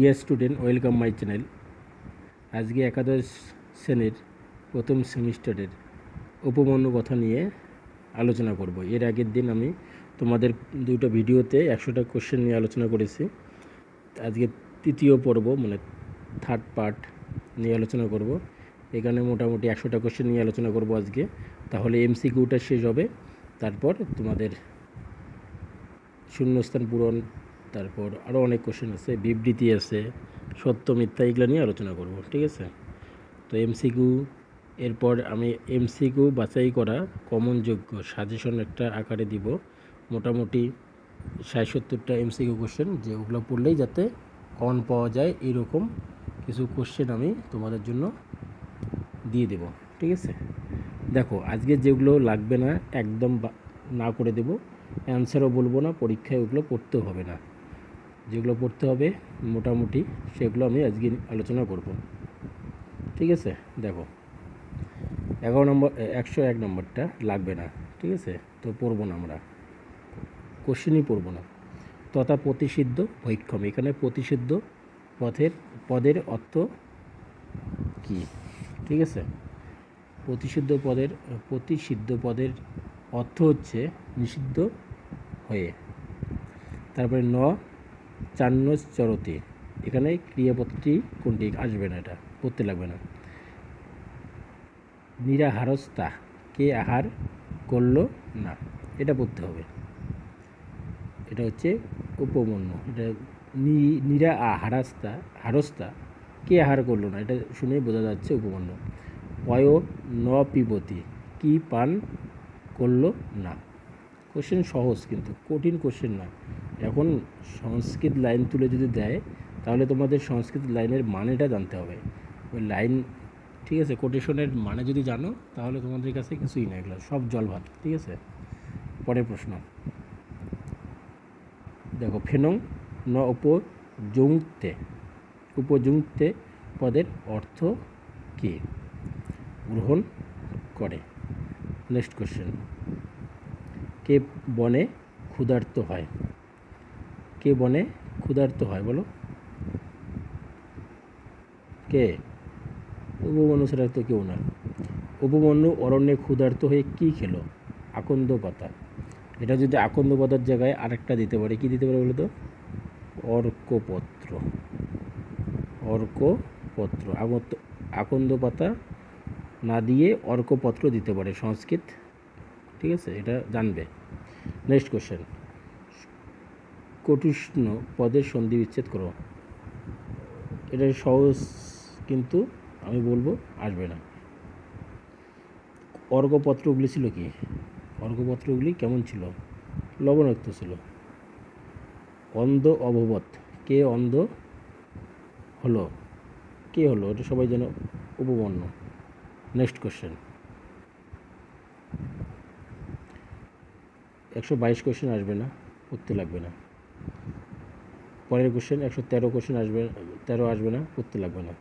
Dear student welcome my channel আজকে একাদশ শ্রেণির প্রথম সেমিস্টারের উপমন্য কথা নিয়ে আলোচনা করব। এর আগের দিন আমি তোমাদের দুটো ভিডিওতে একশোটা কোশ্চেন নিয়ে আলোচনা করেছি। আজকে তৃতীয় পর্ব মানে থার্ড পার্ট নিয়ে আলোচনা করব। এখানে মোটামুটি একশোটা কোশ্চেন নিয়ে আলোচনা করব আজকে। তাহলে এমসিকিউটা শেষ হবে। তারপর তোমাদের শূন্যস্থান পূরণ তারপর আরও অনেক কোশ্চেন আছে, বিবৃতি আছে, সত্য, মিথ্যা এগুলো নিয়ে আলোচনা করব, ঠিক আছে? তো এমসিকিউ, এরপর আমি এমসিকিউ বাছাই করা কমন যোগ্য সাজেশন একটা আকারে দিব। মোটামুটি ষাট সত্তরটা এমসিকিউ কোশ্চেন যে ওগুলো পড়লেই যাতে কমন পাওয়া যায়, এরকম কিছু কোশ্চেন আমি তোমাদের জন্য দিয়ে দেব, ঠিক আছে? দেখো, আজকে যেগুলো লাগবে না, একদম না করে দেব। অ্যান্সারও বলব না, পরীক্ষায় ওগুলো পড়তেও হবে না। যেগুলো পড়তে হবে মোটামুটি সেগুলো আমি আজকে আলোচনা করব। ঠিক আছে? দেখো, এগারো নম্বর একশো এক নম্বরটা লাগবে না। ঠিক আছে? তো পড়ব না আমরা। কোশ্চেনই পড়ব না। তথা প্রতিষিদ্ধ ভৈক্ষম এখানে প্রতিষিদ্ধ পথের, পদের অর্থ কি? ঠিক আছে? প্রতিষিদ্ধ পদের প্রতিষিদ্ধ পদের অর্থ হচ্ছে নিষিদ্ধ হয়ে। তারপরে ন চান্ন চরতে। এখানে ক্রিয়াপদটি কোনটি? আসবে না এটা, পড়তে লাগবে না। নিরাহারস্তা কে আহার করল না? এটা পড়তে হবে। এটা হচ্ছে উপমন্য, এটা নিরা আহারাস্তা হারস্তা কে আহার করল না? এটা শুনে বোঝা যাচ্ছে উপমন্য। পয় ন পিবতি কি পান করল না? কোশ্চেন সহজ কিন্তু, কঠিন কোশ্চেন না এখন সংস্কৃত লাইন তুলে যদি দেয়, তাহলে তোমাদের সংস্কৃত লাইনের মানেটা জানতে হবে। ওই লাইন ঠিক আছে কোটেশনের মানে যদি জানো, তাহলে তোমাদের কাছে কিছুই না এগুলো, সব জল ভাত ঠিক আছে? পরের প্রশ্ন। দেখো, ফেনং ন উপযুক্তে উপযুক্তে পদের অর্থ কী? গ্রহণ করে। নেক্সট কোশ্চেন কে বনে ক্ষুধার্ত হয়? কে বনে ক্ষুধার্ত হয় বলো? কে? উপমন্যু ছাড়া তো কেউ না। উপমন্যু অরণ্যে ক্ষুধার্ত হয়ে কী খেলো? আকন্দ পাতা এটা যদি আকন্দ পাতার জায়গায় আরেকটা দিতে পারে, কি দিতে পারে বলো তো? অর্কপত্র। অর্কপত্র। আকন্দ পাতা না দিয়ে অর্কপত্র দিতে পারে, সংস্কৃত। ঠিক আছে, এটা জানবে। নেক্সট কোশ্চেন কটুষ্ণ পদের সন্ধি বিচ্ছেদ করো। এটা সহজ, কিন্তু আমি বলব আসবে না। অর্ঘপত্রগুলি ছিল কি? অর্ঘপত্রগুলি কেমন ছিল? লবণাক্ত ছিল। অন্ধ অভবত। কে অন্ধ? হলো। কে হলো? এটা সবাই যেন উপবর্ণ নেক্সট কোশ্চেন একশো বাইশ কোশ্চেন আসবে না, পড়তে লাগবে না। পরের কোশ্চেন একশো তেরো কোশ্চেন আসবে, তেরো আসবে না, পড়তে লাগবে না।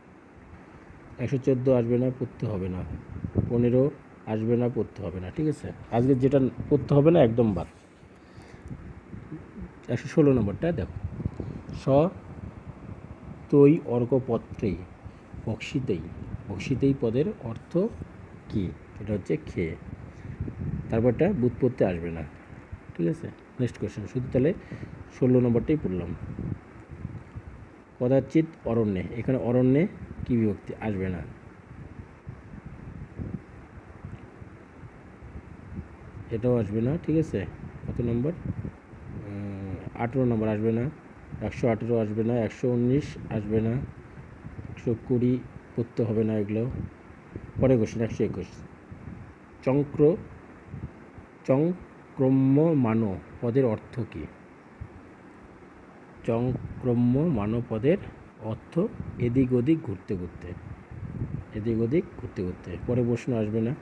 একশো চোদ্দ আসবে না, পড়তে হবে না। পনেরো আসবে না, পড়তে হবে না, ঠিক আছে? আজকে যেটা পড়তে হবে না, একদম বাদ। একশো ষোলো নম্বরটা দেখো। স তৈ অর্কপত্রেই, বক্সিতেই বক্সিতেই পদের অর্থ কী? এটা হচ্ছে খেয়ে তারপরটা পড়তে আসবে না। ঠিক আছে? নেক্সট কোয়েশ্চেন শুধু তাহলে ষোলো নম্বরটাই পড়লাম। কদাচিৎ অরণ্যে, এখানে অরণ্যে কী বিভক্তি? আসবে না। এটাও আসবে না, ঠিক আছে? কত নম্বর? আঠেরো নম্বর আসবে না। একশো আঠেরো আসবে না, একশো উনিশ আসবে না। একশো কুড়ি পড়তে হবে না এগুলো। পরে কোশ্চেন একশো একুশ। চক্র চংক্রম্য মানো পদের অর্থ কী? চংক্রম্য মানো পদের অর্থ এদিক ওদিক ঘুরতে ঘুরতে, এদিক ওদিক ঘুরতে ঘুরতে, পরে প্রশ্ন আসবে না।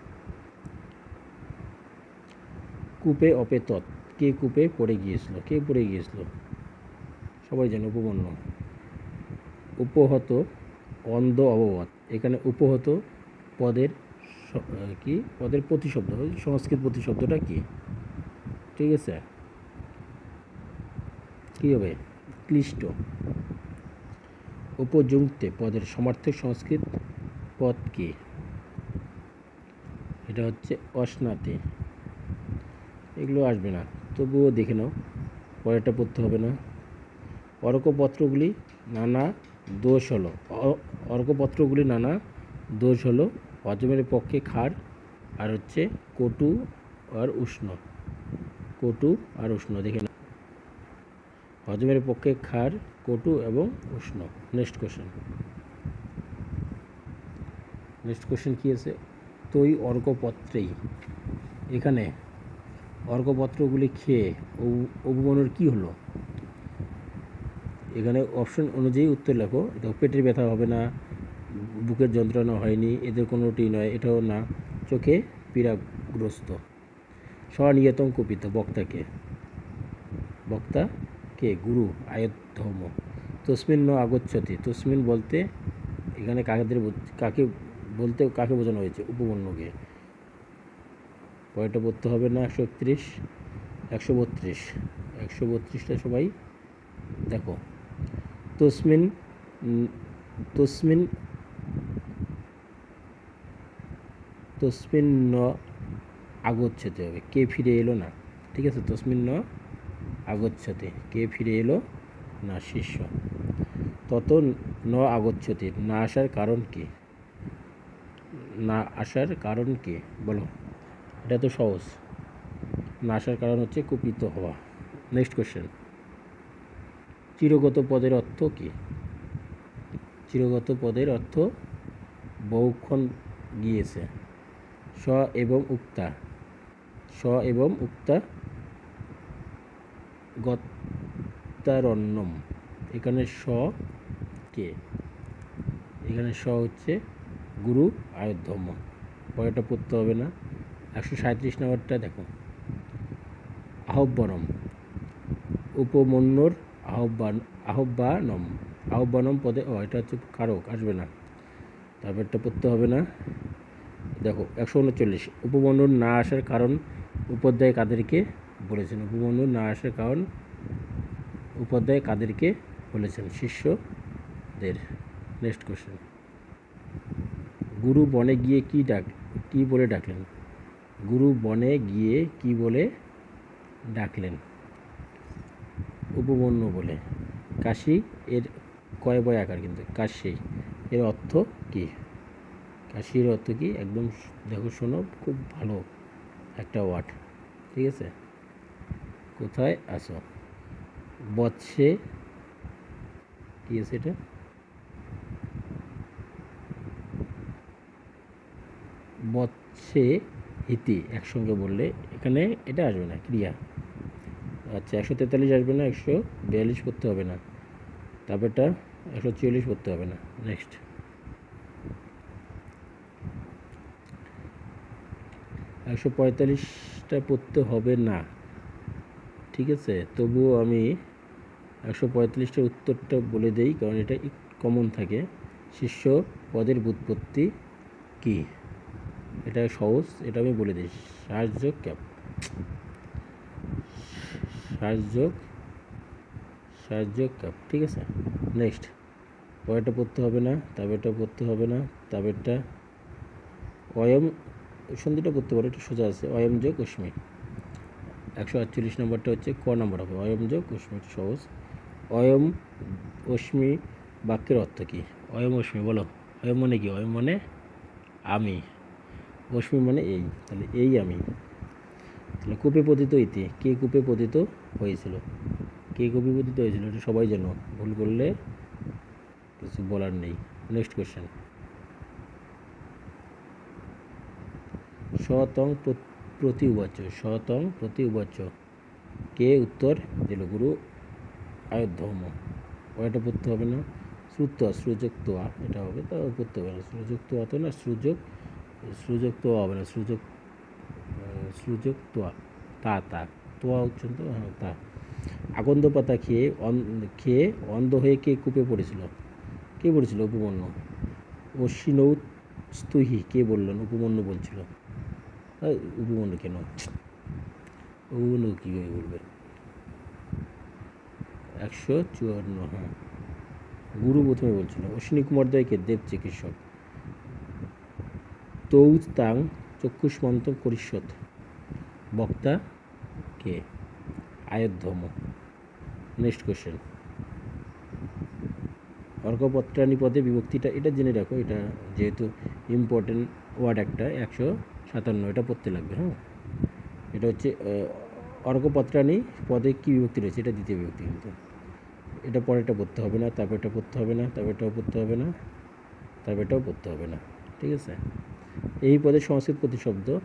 কূপে অপে তৎ কে কূপে পড়ে গিয়েছিল, কে পড়ে গিয়েছিল? সবাই জানে, উপমন্য। উপহত অন্ধ অববত এখানে উপহত পদের কি? পদের প্রতিশব্দ, সংস্কৃত প্রতিশব্দটা কি? ঠিক আছে? কী হবে? ক্লিষ্ট। উপযুক্তে পদের সমার্থক সংস্কৃত পদ কি? এটা হচ্ছে অশ্নাতে। এগুলো আসবে না। তবুও দেখে নাও। পরেরটা পড়তে হবে না। অর্কপত্রগুলি নানা দোষ হলো। অর্কপত্রগুলি নানা দোষ হলো। হজমের পক্ষে ক্ষার আর হচ্ছে কটু আর উষ্ণ। কটু আর উষ্ণ। দেখে হজমের পক্ষে ক্ষার কটু এবং উষ্ণ। নেক্সট কোশ্চেন নেক্সট কোশ্চেন কী আছে? তৈ অর্কপত্রেই এখানে অর্কপত্রগুলি খেয়ে অবু- অবমাননার কী হলো? এখানে অপশন অনুযায়ী উত্তর লেখো। দেখো পেটের ব্যথা হবে না, বুকের যন্ত্রণা হয়নি, এদের কোনোটি নয়, এটাও না। চোখে পীড়াগ্রস্ত। স্বনিয়তম কুপিত, বক্তাকে। বক্তা? কে? গুরু আয়ধর্ম তসমিন ন আগচ্ছতি। তসমিন বলতে, এখানে কাকেদের কাকে বলতে কাকে বোঝানো হয়েছে? উপবর্ণকে পরেরটা পড়তে হবে না, একশো একত্রিশ? একশো বত্রিশ। একশো বত্রিশটা সবাই দেখো। তসমিন তসমিন তসমিন ন আগচ্ছতে হবে কে ফিরে এলো না। ঠিক আছে, তসমিন ন, আগচ্ছতে। কে ফিরে এলো না শিষ্য তত ন আগচ্ছতে। না আসার কারণ কি? না আসার কারণ কি? বলো। এটা তো সহজ। না আসার কারণ হচ্ছে কুপিত হওয়া। নেক্সট কোশ্চেন চিরগত পদের অর্থ কি? চিরগত পদের অর্থ বহুক্ষণ গিয়েছে। স এবং উক্তা। স এবং উক্তা গত্তারণ্যম। এখানে স কে? এখানে স হচ্ছে গুরু আয়োধ্যম পরেরটা পড়তে হবে না। একশো সাঁত্রিশ নম্বরটা দেখো। আহ্বানম। উপমন্যর আহ্বান, আহ্বানম। আহ্বানম পদে ও এটা হচ্ছে কারক, আসবে না। তারপরটা পড়তে হবে না। দেখো, একশো উনচল্লিশ। উপমন্যুর না আসার কারণ উপাধ্যায় কাদেরকে বলেছেন। উপমন্যুর না আসার কারণ উপাধ্যায় কাদেরকে বলেছেন শিষ্যদের। নেক্সট কোশ্চেন গুরু বনে গিয়ে কি ডাক, কি বলে ডাকলেন? গুরু বনে গিয়ে কি বলে ডাকলেন? উপবন্য বলে। কাশি এর কয় বয় আকার কিন্তু? কাশি। এর অর্থ কি? কাশির অর্থ কি? একদম দেখো শোনো, খুব ভালো একটা ওয়ার্ড ঠিক আছে? কোথায় আসো? বৎসে, কি আছে এটা? বৎসে হিতি, একসঙ্গে বললে, এখানে এটা আসবে না, ক্রিয়া। আচ্ছা একশো তেতাল্লিশ আসবে না, একশো বিয়াল্লিশ করতে হবে না। তারপরটা একশো চুয়াল্লিশ করতে হবে না নেক্সট একশো পঁয়তাল্লিশটা পড়তে হবে না। ঠিক আছে? তবুও আমি একশো পঁয়তাল্লিশটার উত্তরটা বলে দেই, কারণ এটা কমন থাকে। শিষ্য পদের বুৎপত্তি কী? এটা সহজ, এটা আমি বলে দিই। সাহায্য ক্যাপ সাহায্য সাহায্য ক্যাপ, ঠিক আছে? নেক্সট। পরেরটা পড়তে হবে না, তারপরটা পড়তে হবে না, তারপরটা অয়ম সন্ধিটা করতে পারো, এটা সোজা আছে, অয়ম যোগ অশ্মি একশো আটচল্লিশ নম্বরটা হচ্ছে ক নম্বর হবে, অয়ম যোগ এটা সহজ। অয়ম অশ্মি বাক্যের অর্থ কী? অয়ম অশ্মি বলো। অয়ম মানে কি? অয়ম মানে আমি। অশ্মি মানে এই, তাহলে এই আমি। তাহলে কূপে পতিত ইতি, কে কূপে পতিত হয়েছিল? কে কূপে পতিত হয়েছিল? এটা সবাই জানো, ভুল করলে কিছু বলার নেই। নেক্সট কোয়েশ্চেন শতং প্র- প্রতি উবাচ শতং প্রতি উবাচ কে উত্তর? দিল গুরু আয়োধ্যম ওটা পড়তে হবে না। শ্রুত সুযোক্ত এটা হবে। তা পড়তে হবে না। সুযোক্ত তো না সুযোগ সুযোগ তো হবে না। সুযোগ সুযোগ তোয়া তা তা তোয়া উচ্চারণ হ্যাঁ তা। আগন্দ পাতা খেয়ে খেয়ে অন্ধ হয়ে কে কূপে পড়েছিল? কে পড়েছিল? উপমন্য। অশ্বিনৌ স্তুহি কে বললেন? উপমন্য বলছিল। উপমন্য কেন উপমন্য কীভাবে বলবে একশো চুয়ান্ন হ্যাঁ গুরু প্রথমে বলছিল অশ্বিনী কুমার দয়কে দেব চিকিৎসক তৌজ তাং চক্ষুষ্মন্ত পরিষদ বক্তা কে আয়োধ্যম নেক্সট কোশ্চেন অর্কপত্রাণী পদে বিভক্তিটা এটা জেনে রাখো এটা যেহেতু ইম্পর্টেন্ট ওয়ার্ড একটা একশো সাতান্ন এটা পড়তে লাগবে হ্যাঁ? এটা হচ্ছে আহ, অর্কপত্রাণী পদে কী বিভক্তি রয়েছে এটা দ্বিতীয় বিভক্তি কিন্তু। এটা পরেরটা পড়তে হবে না তারপর এটা পড়তে হবে না তারপর এটাও পড়তে হবে না তারপর এটাও পড়তে হবে না ঠিক আছে? এই পদের সংস্কৃত প্রতিশব্দ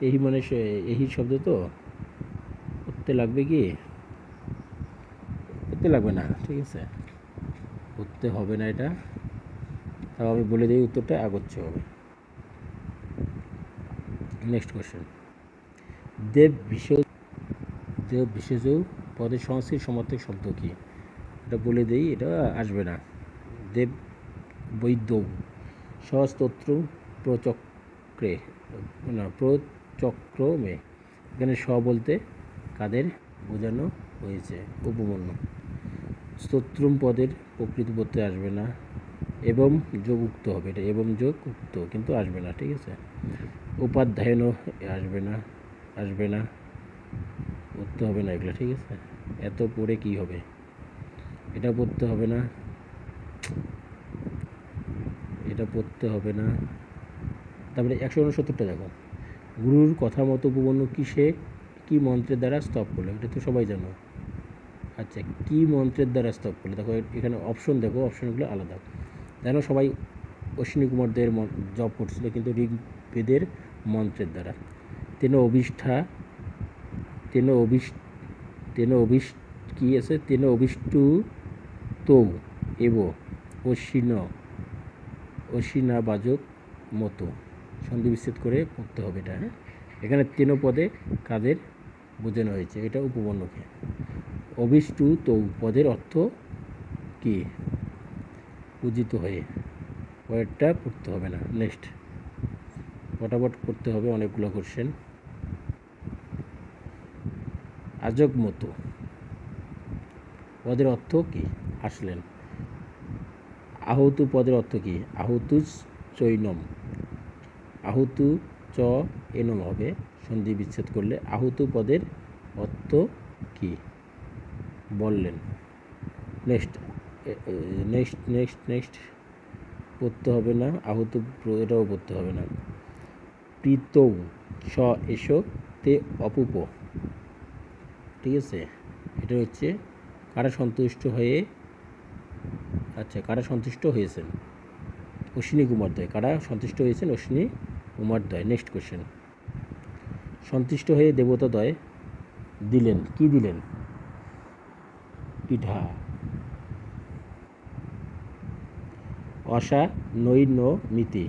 এই মানে এই শব্দ তো পড়তে লাগবে কি? পড়তে লাগবে না ঠিক আছে? পড়তে হবে না এটা। তাও আমি বলে দিই উত্তরটা আগচ্ছে হবে। নেক্সট কোশ্চেন দেব বিশেষ দেব বিশেষ পদের সংস্কৃত সমার্থক শব্দ কী? এটা বলে দেই, এটা আসবে না। দেব বৈদ্য সস্তোত্র প্রচক্রে, না, প্রচক্রমে। এখানে স বলতে কাদের বোঝানো হয়েছে? উপমন্য। স্তোত্রম পদের প্রকৃত পড়তে আসবে না। এবং যোগ উক্ত হবে। এটা এবং যোগ উক্ত, কিন্তু আসবে না, ঠিক আছে? উপাধ্যায়নও আসবে না আসবে না। পড়তে হবে না এগুলো, ঠিক আছে? এত পড়ে কি হবে? এটা পড়তে হবে না। এটা পড়তে হবে না। তারপরে একশো উনসত্তরটা দেখো। গুরুর কথা মতো উপবন্য কিসে? কি মন্ত্রের দ্বারা স্তব করল? এটা তো সবাই জানো। আচ্ছা কি মন্ত্রের দ্বারা স্তব করল? দেখো, এখানে অপশন দেখো অপশনগুলো আলাদা। জানো, সবাই অশ্বিনী কুমার দেবের জব করছিল, কিন্তু ঋগ্বেদের মন্ত্রের দ্বারা। তেন অভিষ্ঠা, তেন অভিষ তেন অভিষ কি আছে? তেন অভিষ্টু তৌ এব অশ্বিন অশ্বিনা বাজক মতো। সন্ধি বিচ্ছেদ করে পড়তে হবে এটা হ্যাঁ? এখানে তেন পদে কাদের বোঝানো হয়েছে? এটা উপবর্ণকে। অভিষ্টু তৌ পদের অর্থ কি? পূজিত হয়ে। পরেরটা পড়তে হবে না। নেক্সট। ফটাফট করতে হবে অনেকগুলো কোশ্চেন আজব মতো। পদের অর্থ কি? আসলেন। আহুতু পদের অর্থ কি? আহুতু চৈনম। আহুতু চ এনম হবে। সন্ধি বিচ্ছেদ করলে আহুতু পদের অর্থ কি? বললেন। নেক্সট নেক্সট নেক্সট নেক্সট পড়তে হবে না। আহুত, এটাও পড়তে হবে না। প্রীতৌ, স এসো, তে অপুপ। ঠিক আছে? এটা হচ্ছে কারা সন্তুষ্ট হয়ে আচ্ছা কারা সন্তুষ্ট হয়েছেন? অশ্বিনী কুমার দয় কারা সন্তুষ্ট হয়েছেন? অশ্বিনী কুমার দয় নেক্সট কোশ্চেন সন্তুষ্ট হয়ে দেবতা দয় দিলেন। কি দিলেন? পিঠা। অসা নৈন্য মিতি।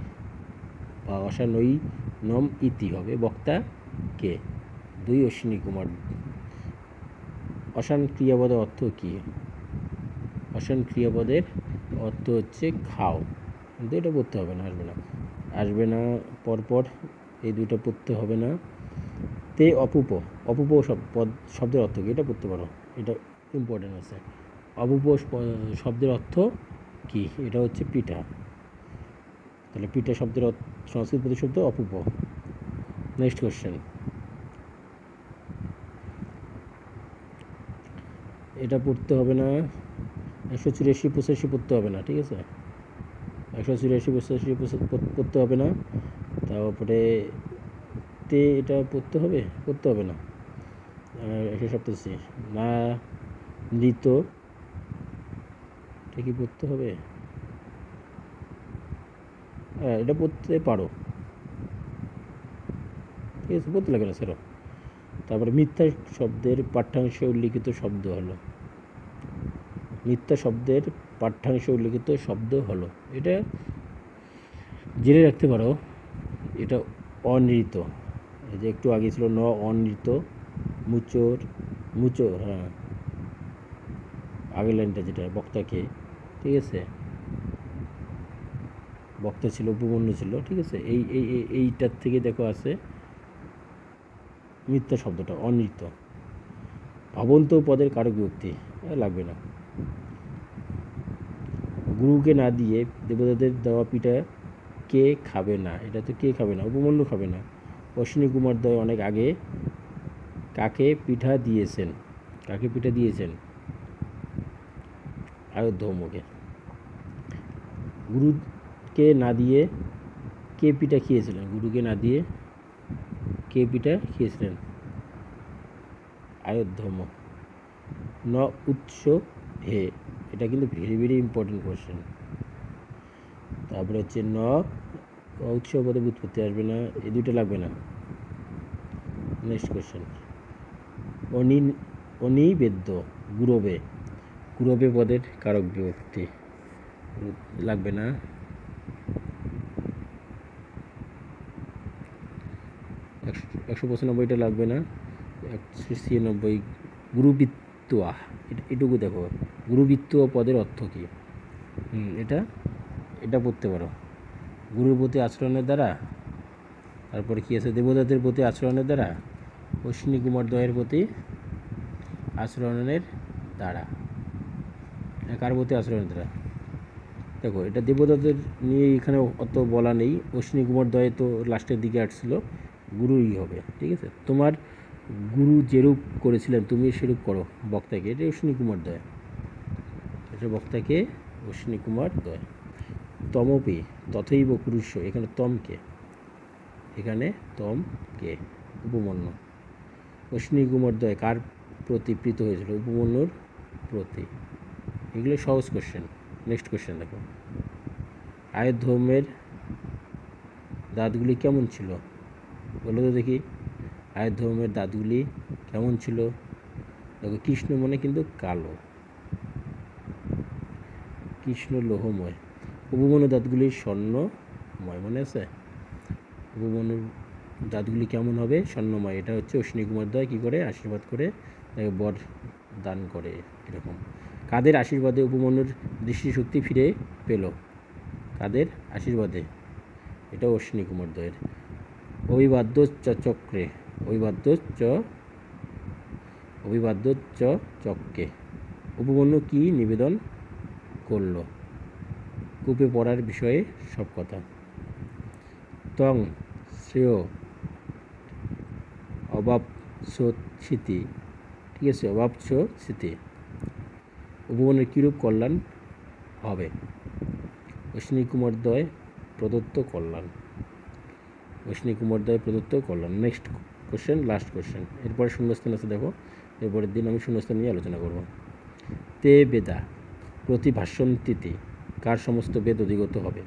বা অসা নৈ নম ইতি হবে, বক্তা কে? দুই অশ্বিনী কুমার। অশান ক্রিয়াপদের অর্থ কী? অশান ক্রিয়াপদের অর্থ হচ্ছে খাও। কিন্তু এটা পড়তে হবে না, আসবে না। আসবে না, পরপর এই দুইটা পড়তে হবে না। তে অপুপ অপুপ পদ, শব্দের অর্থ কি? এটা পড়তে পারো। এটা ইম্পর্টেন্ট আছে। অপুপ শব্দের অর্থ কী? এটা হচ্ছে পিঠা। তাহলে পিঠা শব্দের অর্থ সংস্কৃত প্রতিশব্দ অপুপ নেক্সট কোশ্চেন এটা পড়তে হবে না, একশো চুরাশি পঁচাশি পড়তে হবে না, ঠিক আছে? একশো চুরাশি পঁচাশি পড়তে হবে না, তারপরে তে এটা পড়তে হবে? পড়তে হবে না। একশো সপ্তাশি। না নৃত এটা কি পড়তে হবে? হ্যাঁ এটা পড়তে পারো। ঠিক আছে, পড়তে লাগে না স্যার তারপরে মিথ্যা শব্দের পাঠ্যাংশে উল্লিখিত শব্দ হলো। মিথ্যা শব্দের পাঠ্যাংশে উল্লিখিত শব্দ হলো। এটা জেনে রাখতে পারো, এটা অনৃত। এই যে একটু আগে ছিল ন, অনৃত, মুচোর মুচোর হ্যাঁ। আগের লাইনটা যেটা, বক্তাকে। ঠিক আছে? বক্তা ছিল উপবন্য ছিল, ঠিক আছে? এই এই, এই- এইটার থেকে দেখো আছে মিথ্যা শব্দটা, অনৃত। ভাবন্ত পদের কারক বিভক্তি লাগবে না। গুরুকে না দিয়ে দেবতাদের দেওয়া পিঠা কে খাবে না? এটা তো কে খাবে না? উপমন্যু খাবে না। অশ্বিনী কুমার দয় অনেক আগে কাকে পিঠা দিয়েছেন? কাকে পিঠা দিয়েছেন? আয়োধ্যমকে। গুরুকে না দিয়ে কে পিঠা খেয়েছিলেন? গুরুকে না দিয়ে কে পিঠা খেয়েছিলেন? আয়োধ্যম ন উৎস হে এটা কিন্তু ভেরি ভেরি ইম্পর্টেন্ট কোয়েশ্চেন তারপরে হচ্ছে ন উৎস পদে উৎপত্তি আসবে না, এই দুটো লাগবে না। নেক্সট কোয়েশ্চেন অনি, অনিবেদ্য গুরবে। গুরবে পদের কারক বিভক্তি। লাগবে না। একশো পঁচানব্বইটা লাগবে না, একশো ছিয়ানব্বই গুরুবৃত্তুয়া। এটা, এটুকু দেখো, গুরুবৃত্তুয়া পদের অর্থ কী? হুম, এটা এটা পড়তে পারো। গুরুর প্রতি আচরণের দ্বারা, তারপরে কী আছে? দেবতাদের প্রতি আচরণের দ্বারা, অশ্বিনী কুমার দয়ের প্রতি আচরণের দ্বারা। কার প্রতি আচরণের দ্বারা? দেখো, এটা দেবতাদের নিয়ে এখানে অত বলা নেই। অশ্বিনী কুমার দয়ে তো লাস্টের দিকে আসছিল। গুরুই হবে, ঠিক আছে? তোমার গুরু যেরূপ করেছিলেন তুমি সেরূপ করো বক্তাকে। এটা অশ্বিনী কুমার দয়। এটা বক্তাকে অশ্বিনী কুমার দয়। তমপি, তথৈব পুরুষ, এখানে তমকে। এখানে তম কে উপমন্য। অশ্বিনী কুমার দয়, কার প্রতি প্রীত হয়েছিল? উপমন্যুর প্রতি। এগুলো সহজ কোশ্চেন নেক্সট কোশ্চেন দেখো। আয়োধ্যমের দাঁতগুলি কেমন ছিল? বলো তো দেখি। আয়োধ্যমের দাঁতগুলি কেমন ছিল? দেখো, কৃষ্ণ মনে কিন্তু কালো। কৃষ্ণ লোহময়। উপমনু দাঁতগুলি স্বর্ণময়, মনে আছে? উপমনুর দাঁতগুলি কেমন হবে? স্বর্ণময়। এটা হচ্ছে অশ্বিনী কুমার দয় কী করে? আশীর্বাদ করে, তাকে বর দান করে এরকম। কাদের আশীর্বাদে উপমন্যুর দৃষ্টিশক্তি ফিরে পেল? কাদের আশীর্বাদে? এটা অশ্বিনী কুমার দয়ের। অভিবাদ্য চ চক্রে অভিবাদ্য চ অভিবাদ্য চ চক্রে উপমন্যু কি নিবেদন করল? কূপে পড়ার বিষয়ে সব কথা। তং শ্রেয় অভাব স্মৃতি ঠিক আছে অভাব স্মৃতি উপবনের কীরূপ কল্যাণ হবে? অশ্বিনী কুমার দয় প্রদত্ত কল্যাণ। অশ্বিনী কুমার দয় প্রদত্ত করলাম। নেক্সট কোশ্চেন লাস্ট কোশ্চেন এরপরে শূন্যস্থান আছে, দেখো। এরপরের দিন আমি শূন্যস্থান নিয়ে আলোচনা করব। তে বেদা প্রতি ভাষ্যন্তিতে কার সমস্ত বেদ অধিগত হবে?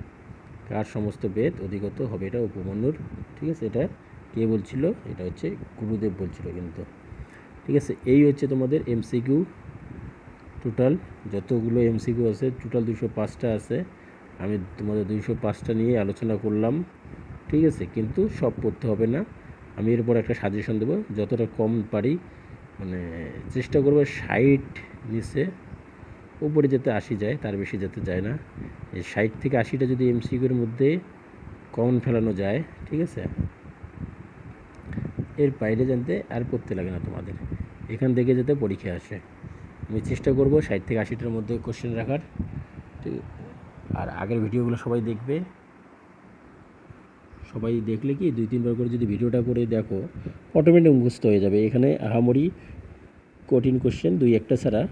কার সমস্ত বেদ অধিগত হবে? এটা উপমন্যুর, ঠিক আছে? এটা কে বলছিল? এটা হচ্ছে গুরুদেব বলছিল কিন্তু। ঠিক আছে? এই হচ্ছে তোমাদের এমসিকিউ টোটাল যতগুলো এমসিকিউ আছে টোটাল দুশো পাঁচটা আছে। আমি তোমাদের দুইশো পাঁচটা নিয়ে আলোচনা করলাম। ঠিক আছে, কিন্তু সব পড়তে হবে না। আমি এরপর একটা সাজেশন দেবো, যতটা কম পারি মানে চেষ্টা করব ষাট নিচে, উপরে যেতে আশি যায়, তার বেশি যেতে যায় না। এই ষাট থেকে আশিটা যদি এমসিকিউর মধ্যে কমন ফেলানো যায়, ঠিক আছে? এর বাইরে জানতে আর পড়তে লাগে না তোমাদের। এখান থেকে যেতে পরীক্ষা আসে। আমি চেষ্টা করব ষাট থেকে আশিটার মধ্যে কোশ্চেন রাখার, ঠিক আর আগের ভিডিওগুলো সবাই দেখবে। সবাই দেখলে কি দুই, তিনবার করে যদি ভিডিওটা করে দেখো অটোমেটিক মুখস্থ হয়ে যাবে। এখানে আহামরি কঠিন কোশ্চেন দুই একটা ছাড়া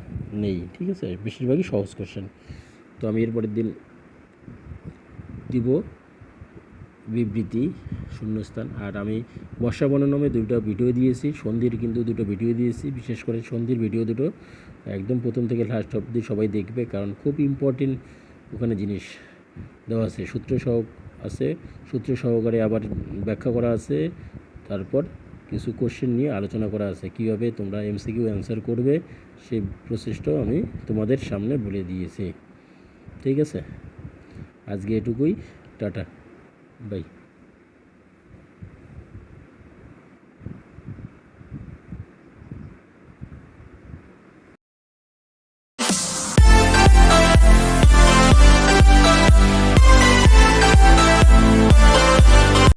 নেই, ঠিক আছে? বেশিরভাগই সহজ কোশ্চেন তো আমি এরপরের দিন দিব বিবৃতি, শূন্যস্থান। আর আমি বর্ষা বননামে দুটো ভিডিও দিয়েছি, সন্ধির কিন্তু দুটো ভিডিও দিয়েছি। বিশেষ করে সন্ধির ভিডিও দুটো একদম প্রথম থেকে লাস্ট অবধি সবাই দেখবে, কারণ খুব ইম্পর্টেন্ট ওখানে জিনিস দেওয়া আছে। সূত্র সহ আছে, সূত্র সহকারে আবার ব্যাখ্যা করা আছে, তারপর কিছু কোশ্চেন নিয়ে আলোচনা করা আছে। কীভাবে তোমরা এমসিকিউ অ্যান্সার করবে, সেই প্রসেসটাও আমি তোমাদের সামনে বলে দিয়েছি। ঠিক আছে? আজকে এটুকুই, টাটা বাই